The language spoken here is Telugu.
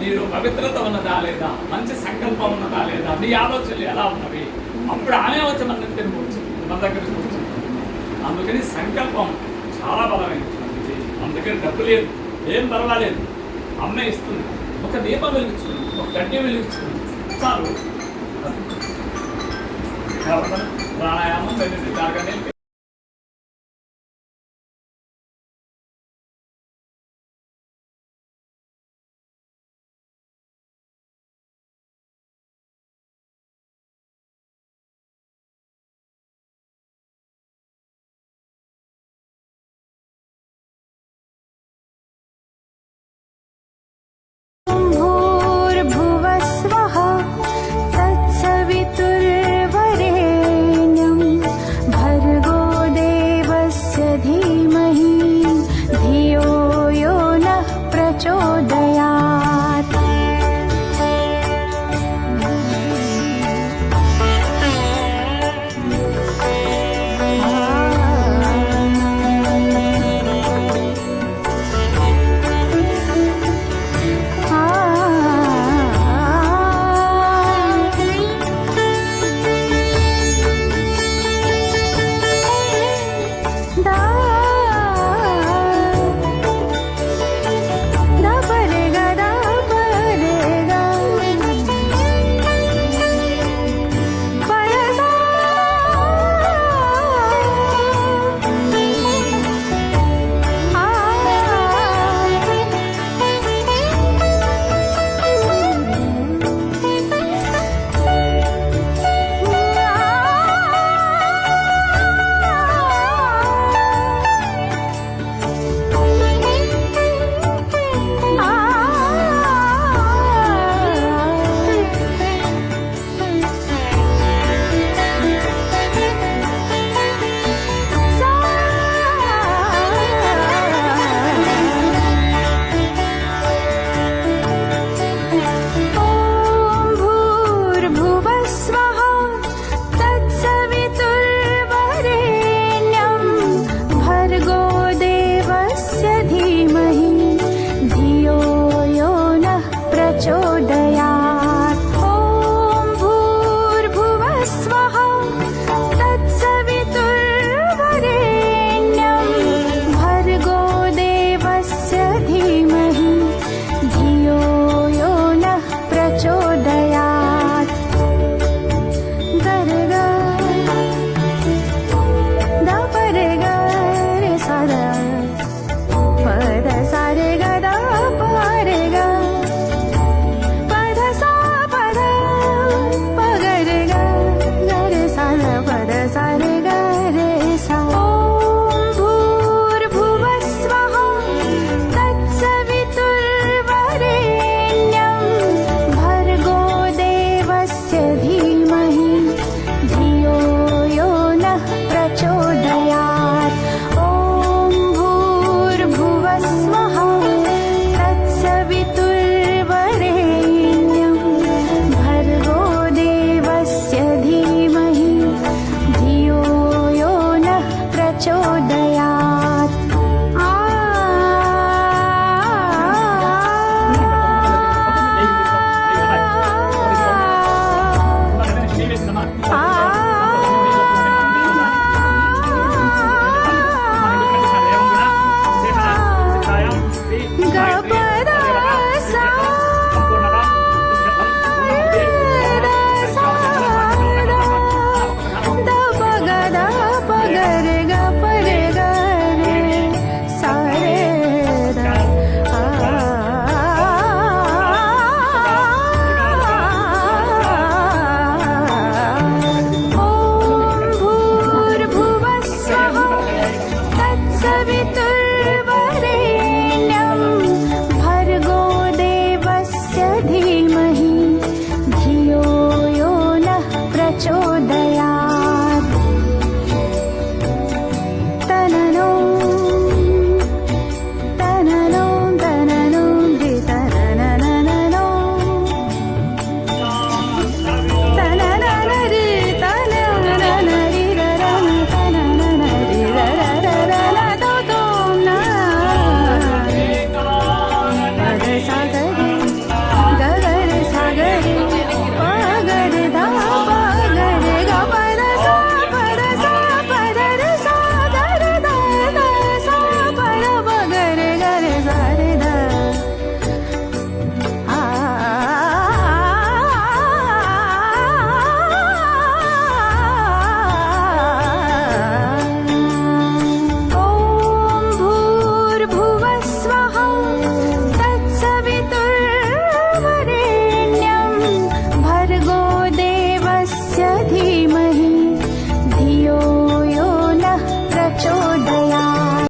నీరు పవిత్రత ఉన్నదా లేదా? మంచి సంకల్పం ఉన్నదా లేదా? నీ ఆలోచనలు ఎలా ఉన్నవి? అప్పుడు ఆమె వచ్చి మన దగ్గర కూర్చుంది మన దగ్గర కూర్చుంది అందుకని సంకల్పం చాలా బలమైనటువంటిది. అందుకని డబ్బు లేదు ఏం పర్వాలేదు. అమ్మ ఇస్తుంది. ఒక దీపం వెలిగించు ఒక గడ్డి వెలిగించు చాలు. ప్రాణాయామం వెళ్ళి svá